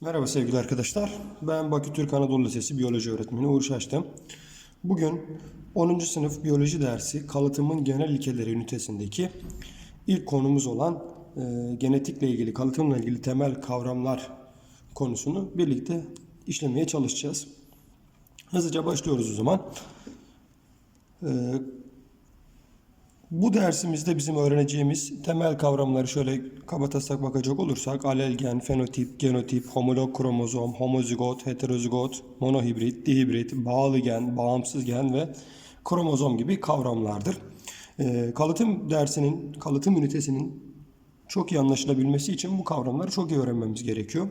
Merhaba sevgili arkadaşlar. Ben Bakü Türk Anadolu Lisesi Biyoloji Öğretmeni Uğur Şaştım. Bugün 10. sınıf biyoloji dersi kalıtımın genel ilkeleri ünitesindeki ilk konumuz olan e, genetikle ilgili, kalıtımla ilgili temel kavramlar konusunu birlikte işlemeye çalışacağız. Hızlıca başlıyoruz o zaman. E, bu dersimizde bizim öğreneceğimiz temel kavramları şöyle kabataslak bakacak olursak alelgen, fenotip, genotip, homolog kromozom, homozigot, heterozigot, monohibrit, dihibrit, bağlı gen, bağımsız gen ve kromozom gibi kavramlardır. Ee, kalıtım dersinin, kalıtım ünitesinin çok iyi anlaşılabilmesi için bu kavramları çok iyi öğrenmemiz gerekiyor.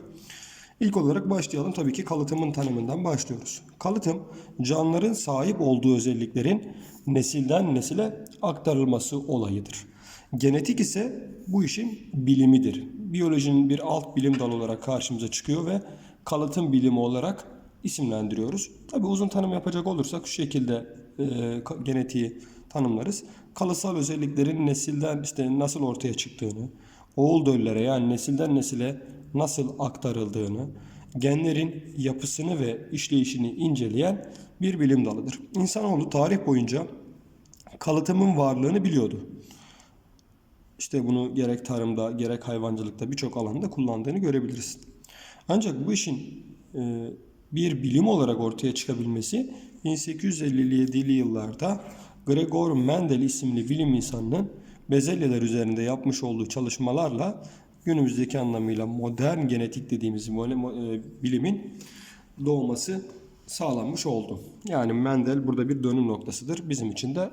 İlk olarak başlayalım tabii ki kalıtımın tanımından başlıyoruz. Kalıtım canlıların sahip olduğu özelliklerin nesilden nesile aktarılması olayıdır. Genetik ise bu işin bilimidir. Biyolojinin bir alt bilim dalı olarak karşımıza çıkıyor ve kalıtım bilimi olarak isimlendiriyoruz. Tabii uzun tanım yapacak olursak şu şekilde e, genetiği tanımlarız. Kalıtsal özelliklerin nesilden işte nasıl ortaya çıktığını, oğul döllere yani nesilden nesile nasıl aktarıldığını, genlerin yapısını ve işleyişini inceleyen bir bilim dalıdır. İnsanoğlu tarih boyunca kalıtımın varlığını biliyordu. İşte bunu gerek tarımda gerek hayvancılıkta birçok alanda kullandığını görebiliriz. Ancak bu işin e, bir bilim olarak ortaya çıkabilmesi 1857'li yıllarda Gregor Mendel isimli bilim insanının bezelyeler üzerinde yapmış olduğu çalışmalarla günümüzdeki anlamıyla modern genetik dediğimiz e, bilimin doğması sağlanmış oldu. Yani Mendel burada bir dönüm noktasıdır. Bizim için de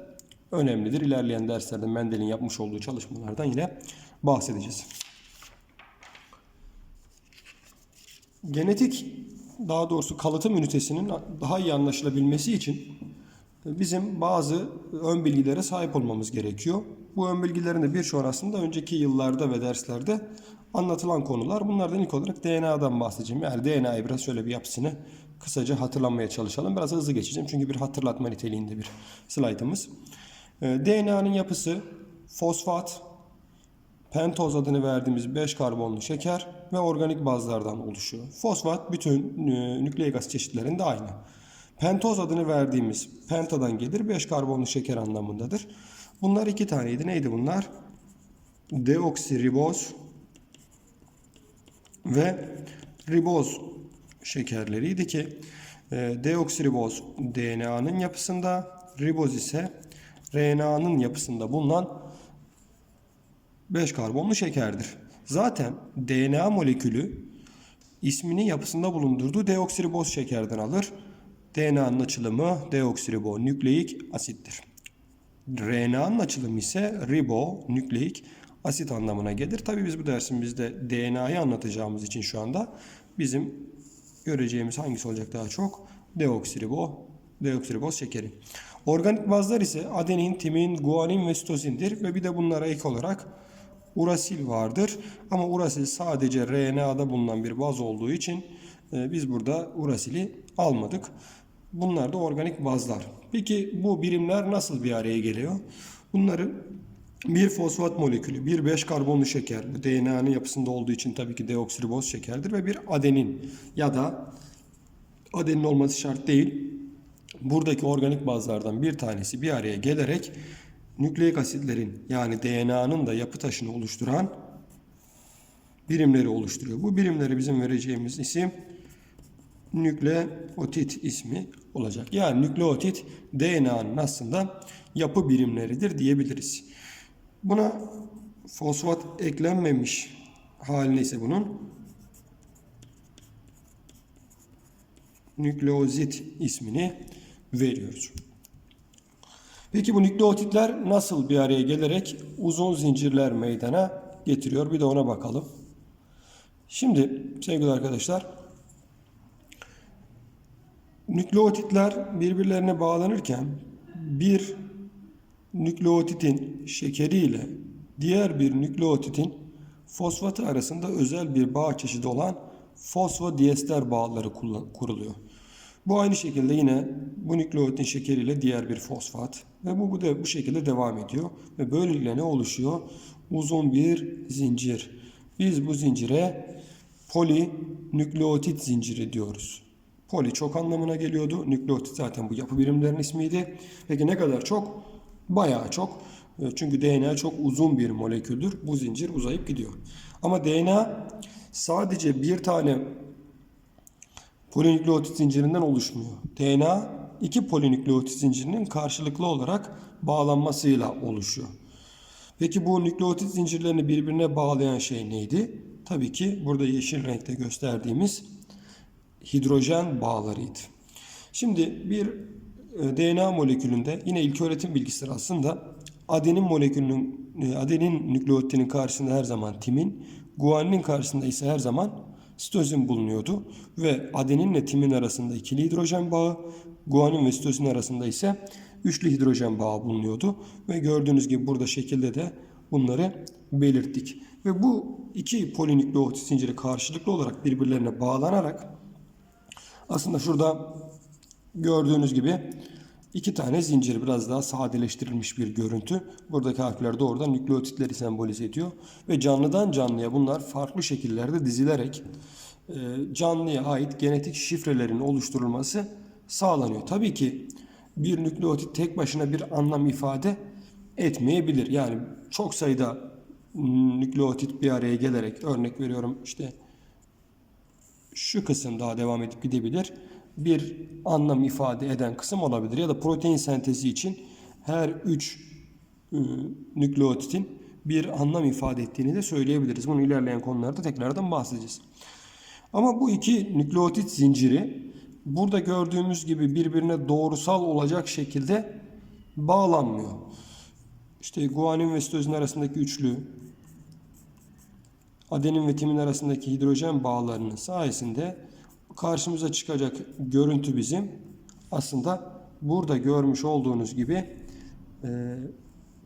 önemlidir. İlerleyen derslerde Mendel'in yapmış olduğu çalışmalardan yine bahsedeceğiz. Genetik daha doğrusu kalıtım ünitesinin daha iyi anlaşılabilmesi için bizim bazı ön bilgilere sahip olmamız gerekiyor. Bu ön bilgilerin de birçoğu aslında önceki yıllarda ve derslerde anlatılan konular. Bunlardan ilk olarak DNA'dan bahsedeceğim. Yani DNA'yı biraz şöyle bir yapısını kısaca hatırlamaya çalışalım. Biraz hızlı geçeceğim çünkü bir hatırlatma niteliğinde bir slaytımız. Ee, DNA'nın yapısı fosfat, pentoz adını verdiğimiz 5 karbonlu şeker ve organik bazlardan oluşuyor. Fosfat bütün e, nükleik asit çeşitlerinde aynı. Pentoz adını verdiğimiz pentadan gelir 5 karbonlu şeker anlamındadır. Bunlar iki taneydi. Neydi bunlar? Deoksiriboz ve riboz şekerleriydi ki e, deoksiriboz DNA'nın yapısında, riboz ise RNA'nın yapısında bulunan 5 karbonlu şekerdir. Zaten DNA molekülü ismini yapısında bulundurduğu deoksiriboz şekerden alır. DNA'nın açılımı deoksiribo nükleik asittir. RNA'nın açılımı ise ribo nükleik asit anlamına gelir. Tabii biz bu dersimizde DNA'yı anlatacağımız için şu anda bizim göreceğimiz hangisi olacak daha çok? Deoksiribo, deoksiriboz şekeri. Organik bazlar ise adenin, timin, guanin ve sitozindir ve bir de bunlara ek olarak urasil vardır. Ama urasil sadece RNA'da bulunan bir baz olduğu için e, biz burada urasili almadık. Bunlar da organik bazlar. Peki bu birimler nasıl bir araya geliyor? Bunların bir fosfat molekülü, bir 5 karbonlu şeker, bu DNA'nın yapısında olduğu için tabii ki deoksiriboz şekerdir ve bir adenin ya da adenin olması şart değil. Buradaki organik bazlardan bir tanesi bir araya gelerek nükleik asitlerin yani DNA'nın da yapı taşını oluşturan birimleri oluşturuyor. Bu birimleri bizim vereceğimiz isim nükleotit ismi olacak. Yani nükleotit DNA'nın aslında yapı birimleridir diyebiliriz. Buna fosfat eklenmemiş haline ise bunun nükleozit ismini veriyoruz. Peki bu nükleotitler nasıl bir araya gelerek uzun zincirler meydana getiriyor? Bir de ona bakalım. Şimdi sevgili arkadaşlar nükleotitler birbirlerine bağlanırken bir nükleotitin şekeriyle diğer bir nükleotitin fosfatı arasında özel bir bağ çeşidi olan fosfodiester bağları kuruluyor. Bu aynı şekilde yine bu nükleotin şekeriyle diğer bir fosfat ve bu, bu da bu şekilde devam ediyor ve böylelikle ne oluşuyor? Uzun bir zincir. Biz bu zincire poli nükleotit zinciri diyoruz. Poli çok anlamına geliyordu. Nükleotit zaten bu yapı birimlerinin ismiydi. Peki ne kadar çok? Bayağı çok. E, Çünkü DNA çok uzun bir moleküldür. Bu zincir uzayıp gidiyor. Ama DNA sadece bir tane polinükleotit zincirinden oluşmuyor. DNA iki polinükleotit zincirinin karşılıklı olarak bağlanmasıyla oluşuyor. Peki bu nükleotit zincirlerini birbirine bağlayan şey neydi? Tabii ki burada yeşil renkte gösterdiğimiz hidrojen bağlarıydı. Şimdi bir DNA molekülünde yine ilköğretim bilgisidir aslında adenin molekülünün e, adenin nükleotidinin karşısında her zaman timin, guaninin karşısında ise her zaman sitozin bulunuyordu ve adeninle timin arasında ikili hidrojen bağı, guanin ve sitozin arasında ise üçlü hidrojen bağı bulunuyordu ve gördüğünüz gibi burada şekilde de bunları belirttik. Ve bu iki polinükleotit zinciri karşılıklı olarak birbirlerine bağlanarak aslında şurada gördüğünüz gibi iki tane zincir biraz daha sadeleştirilmiş bir görüntü. Buradaki harfler doğrudan nükleotitleri sembolize ediyor. Ve canlıdan canlıya bunlar farklı şekillerde dizilerek e, canlıya ait genetik şifrelerin oluşturulması sağlanıyor. Tabii ki bir nükleotit tek başına bir anlam ifade etmeyebilir. Yani çok sayıda nükleotit bir araya gelerek örnek veriyorum işte şu kısım daha devam edip gidebilir. Bir anlam ifade eden kısım olabilir. Ya da protein sentezi için her 3 nükleotitin bir anlam ifade ettiğini de söyleyebiliriz. Bunu ilerleyen konularda tekrardan bahsedeceğiz. Ama bu iki nükleotit zinciri burada gördüğümüz gibi birbirine doğrusal olacak şekilde bağlanmıyor. İşte guanin ve sitozin arasındaki üçlü adenin ve timin arasındaki hidrojen bağlarının sayesinde karşımıza çıkacak görüntü bizim aslında burada görmüş olduğunuz gibi e,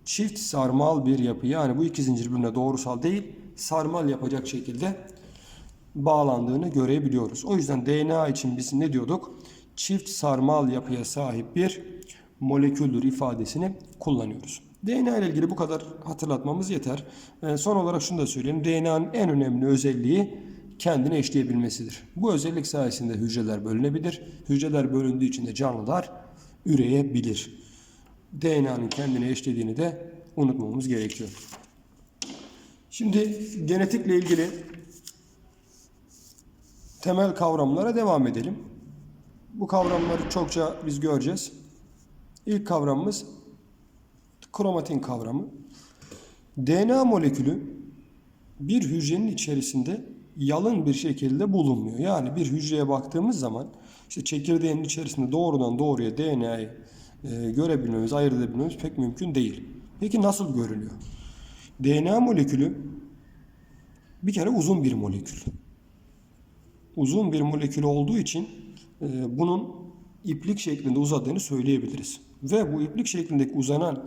çift sarmal bir yapı. Yani bu iki zincir birbirine doğrusal değil sarmal yapacak şekilde bağlandığını görebiliyoruz. O yüzden DNA için biz ne diyorduk? Çift sarmal yapıya sahip bir moleküldür ifadesini kullanıyoruz. DNA ile ilgili bu kadar hatırlatmamız yeter. Ee, son olarak şunu da söyleyeyim. DNA'nın en önemli özelliği kendini eşleyebilmesidir. Bu özellik sayesinde hücreler bölünebilir. Hücreler bölündüğü için de canlılar üreyebilir. DNA'nın kendini eşlediğini de unutmamamız gerekiyor. Şimdi genetikle ilgili temel kavramlara devam edelim. Bu kavramları çokça biz göreceğiz. İlk kavramımız kromatin kavramı. DNA molekülü bir hücrenin içerisinde yalın bir şekilde bulunmuyor. Yani bir hücreye baktığımız zaman işte çekirdeğin içerisinde doğrudan doğruya DNA'yı e, görebilmemiz, ayırt edebilmemiz pek mümkün değil. Peki nasıl görülüyor? DNA molekülü bir kere uzun bir molekül. Uzun bir molekül olduğu için e, bunun iplik şeklinde uzadığını söyleyebiliriz. Ve bu iplik şeklindeki uzanan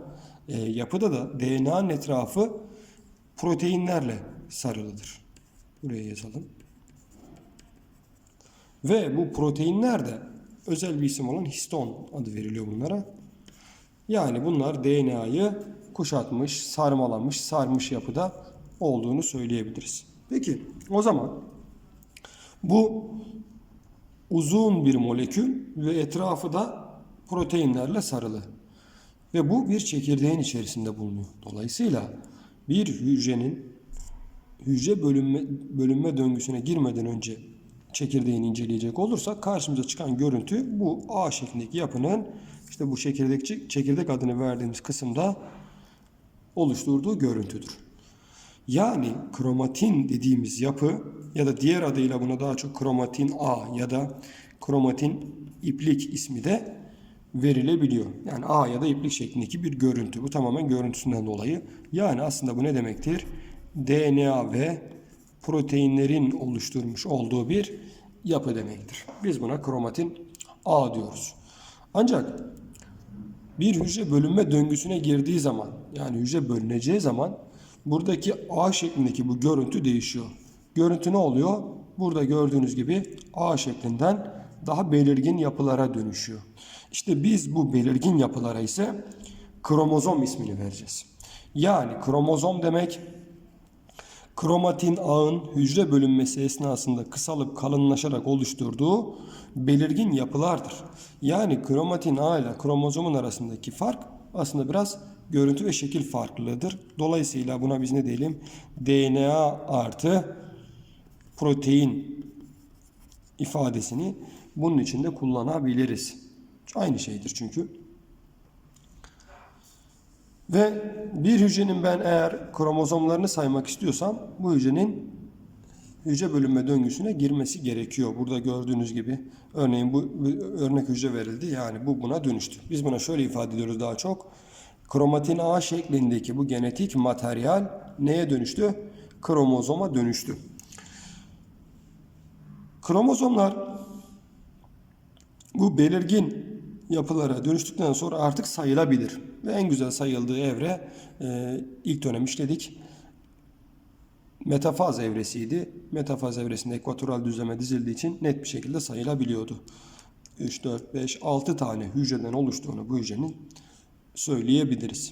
e, yapıda da DNA'nın etrafı proteinlerle sarılıdır. Buraya yazalım. Ve bu proteinler de özel bir isim olan histon adı veriliyor bunlara. Yani bunlar DNA'yı kuşatmış, sarmalamış, sarmış yapıda olduğunu söyleyebiliriz. Peki o zaman bu uzun bir molekül ve etrafı da proteinlerle sarılı. Ve bu bir çekirdeğin içerisinde bulunuyor. Dolayısıyla bir hücrenin hücre bölünme, bölünme döngüsüne girmeden önce çekirdeğini inceleyecek olursak karşımıza çıkan görüntü bu A şeklindeki yapının işte bu çekirdek, çekirdek adını verdiğimiz kısımda oluşturduğu görüntüdür. Yani kromatin dediğimiz yapı ya da diğer adıyla buna daha çok kromatin A ya da kromatin iplik ismi de verilebiliyor. Yani A ya da iplik şeklindeki bir görüntü. Bu tamamen görüntüsünden dolayı. Yani aslında bu ne demektir? DNA ve proteinlerin oluşturmuş olduğu bir yapı demektir. Biz buna kromatin A diyoruz. Ancak bir hücre bölünme döngüsüne girdiği zaman yani hücre bölüneceği zaman buradaki A şeklindeki bu görüntü değişiyor. Görüntü ne oluyor? Burada gördüğünüz gibi A şeklinden daha belirgin yapılara dönüşüyor. İşte biz bu belirgin yapılara ise kromozom ismini vereceğiz. Yani kromozom demek kromatin ağın hücre bölünmesi esnasında kısalıp kalınlaşarak oluşturduğu belirgin yapılardır. Yani kromatin ağ ile kromozomun arasındaki fark aslında biraz görüntü ve şekil farklılığıdır. Dolayısıyla buna biz ne diyelim? DNA artı protein ifadesini bunun içinde kullanabiliriz. Aynı şeydir çünkü. Ve bir hücrenin ben eğer kromozomlarını saymak istiyorsam bu hücrenin hücre bölünme döngüsüne girmesi gerekiyor. Burada gördüğünüz gibi örneğin bu örnek hücre verildi. Yani bu buna dönüştü. Biz buna şöyle ifade ediyoruz daha çok. Kromatin A şeklindeki bu genetik materyal neye dönüştü? Kromozoma dönüştü. Kromozomlar bu belirgin yapılara dönüştükten sonra artık sayılabilir. Ve en güzel sayıldığı evre e, ilk dönem işledik. Metafaz evresiydi. Metafaz evresinde ekvatoral düzleme dizildiği için net bir şekilde sayılabiliyordu. 3, 4, 5, 6 tane hücreden oluştuğunu bu hücrenin söyleyebiliriz.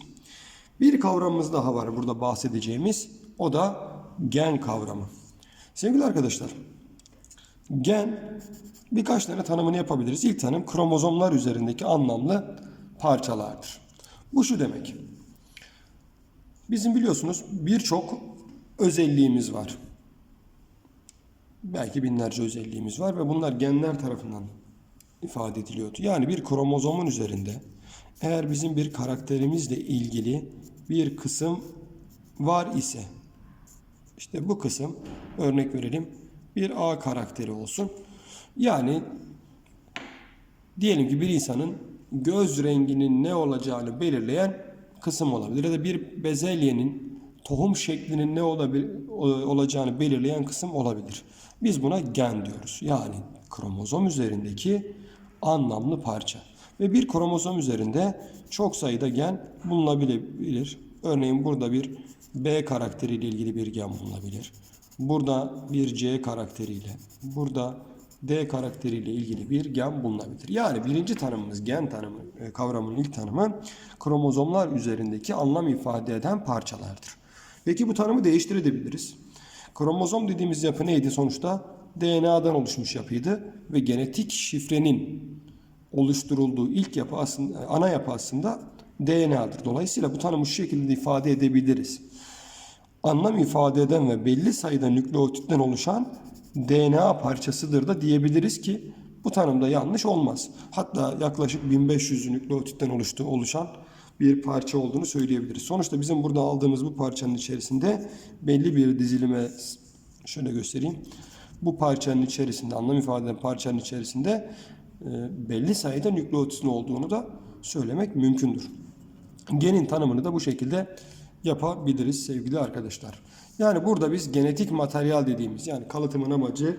Bir kavramımız daha var burada bahsedeceğimiz. O da gen kavramı. Sevgili arkadaşlar, Gen birkaç tane tanımını yapabiliriz. İlk tanım kromozomlar üzerindeki anlamlı parçalardır. Bu şu demek. Bizim biliyorsunuz birçok özelliğimiz var. Belki binlerce özelliğimiz var ve bunlar genler tarafından ifade ediliyordu. Yani bir kromozomun üzerinde eğer bizim bir karakterimizle ilgili bir kısım var ise işte bu kısım örnek verelim bir A karakteri olsun. Yani diyelim ki bir insanın göz renginin ne olacağını belirleyen kısım olabilir. Ya da bir bezelyenin tohum şeklinin ne olabil- olacağını belirleyen kısım olabilir. Biz buna gen diyoruz. Yani kromozom üzerindeki anlamlı parça. Ve bir kromozom üzerinde çok sayıda gen bulunabilir. Örneğin burada bir B karakteriyle ilgili bir gen bulunabilir. Burada bir C karakteriyle, burada D karakteriyle ilgili bir gen bulunabilir. Yani birinci tanımımız gen tanımı e, kavramının ilk tanımı kromozomlar üzerindeki anlam ifade eden parçalardır. Peki bu tanımı değiştirebiliriz. Kromozom dediğimiz yapı neydi sonuçta? DNA'dan oluşmuş yapıydı ve genetik şifrenin oluşturulduğu ilk yapı aslında ana yapı aslında DNA'dır. Dolayısıyla bu tanımı şu şekilde ifade edebiliriz anlam ifade eden ve belli sayıda nükleotitten oluşan DNA parçasıdır da diyebiliriz ki bu tanımda yanlış olmaz. Hatta yaklaşık 1500 nükleotitten oluştu, oluşan bir parça olduğunu söyleyebiliriz. Sonuçta bizim burada aldığımız bu parçanın içerisinde belli bir dizilime şöyle göstereyim. Bu parçanın içerisinde anlam ifade eden parçanın içerisinde e, belli sayıda nükleotitin olduğunu da söylemek mümkündür. Genin tanımını da bu şekilde yapabiliriz sevgili arkadaşlar. Yani burada biz genetik materyal dediğimiz yani kalıtımın amacı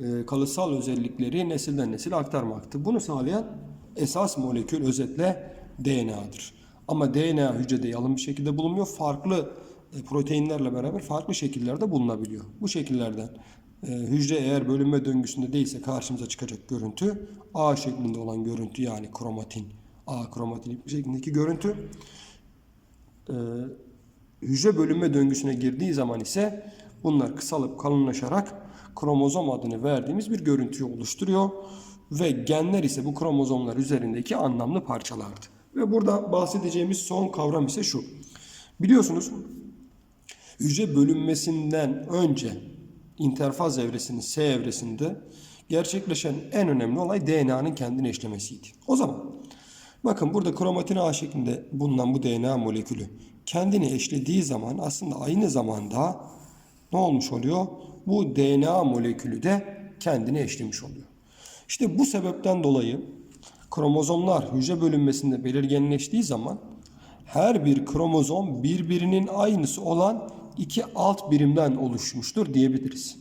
e, kalıtsal özellikleri nesilden nesile aktarmaktı. Bunu sağlayan esas molekül özetle DNA'dır. Ama DNA hücrede yalın bir şekilde bulunmuyor. Farklı e, proteinlerle beraber farklı şekillerde bulunabiliyor. Bu şekillerden e, hücre eğer bölünme döngüsünde değilse karşımıza çıkacak görüntü A şeklinde olan görüntü yani kromatin A kromatin şeklindeki görüntü hücre bölünme döngüsüne girdiği zaman ise bunlar kısalıp kalınlaşarak kromozom adını verdiğimiz bir görüntüyü oluşturuyor. Ve genler ise bu kromozomlar üzerindeki anlamlı parçalardı. Ve burada bahsedeceğimiz son kavram ise şu. Biliyorsunuz hücre bölünmesinden önce interfaz evresinin S evresinde gerçekleşen en önemli olay DNA'nın kendini eşlemesiydi. O zaman bakın burada kromatin A şeklinde bulunan bu DNA molekülü kendini eşlediği zaman aslında aynı zamanda ne olmuş oluyor? Bu DNA molekülü de kendini eşlemiş oluyor. İşte bu sebepten dolayı kromozomlar hücre bölünmesinde belirginleştiği zaman her bir kromozom birbirinin aynısı olan iki alt birimden oluşmuştur diyebiliriz.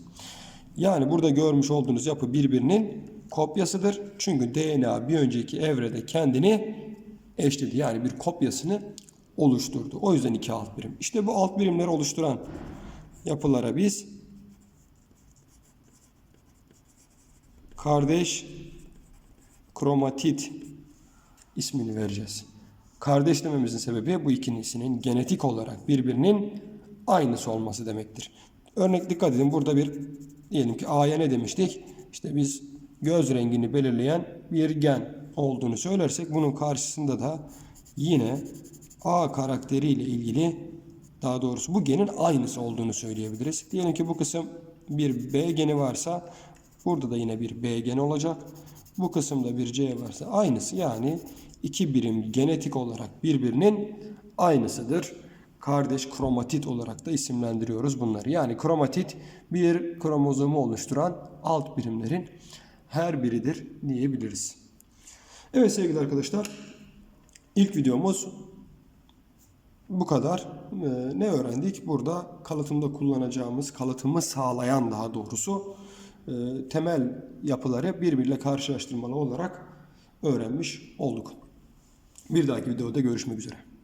Yani burada görmüş olduğunuz yapı birbirinin kopyasıdır. Çünkü DNA bir önceki evrede kendini eşledi. Yani bir kopyasını oluşturdu. O yüzden iki alt birim. İşte bu alt birimleri oluşturan yapılara biz kardeş kromatit ismini vereceğiz. Kardeş dememizin sebebi bu ikilisinin genetik olarak birbirinin aynısı olması demektir. Örnek dikkat edin burada bir diyelim ki A'ya ne demiştik? İşte biz göz rengini belirleyen bir gen olduğunu söylersek bunun karşısında da yine A karakteriyle ilgili daha doğrusu bu genin aynısı olduğunu söyleyebiliriz. Diyelim ki bu kısım bir B geni varsa burada da yine bir B geni olacak. Bu kısımda bir C varsa aynısı yani iki birim genetik olarak birbirinin aynısıdır. Kardeş kromatit olarak da isimlendiriyoruz bunları. Yani kromatit bir kromozomu oluşturan alt birimlerin her biridir diyebiliriz. Evet sevgili arkadaşlar ilk videomuz bu kadar. Ee, ne öğrendik? Burada kalıtımda kullanacağımız, kalıtımı sağlayan daha doğrusu e, temel yapıları birbiriyle karşılaştırmalı olarak öğrenmiş olduk. Bir dahaki videoda görüşmek üzere.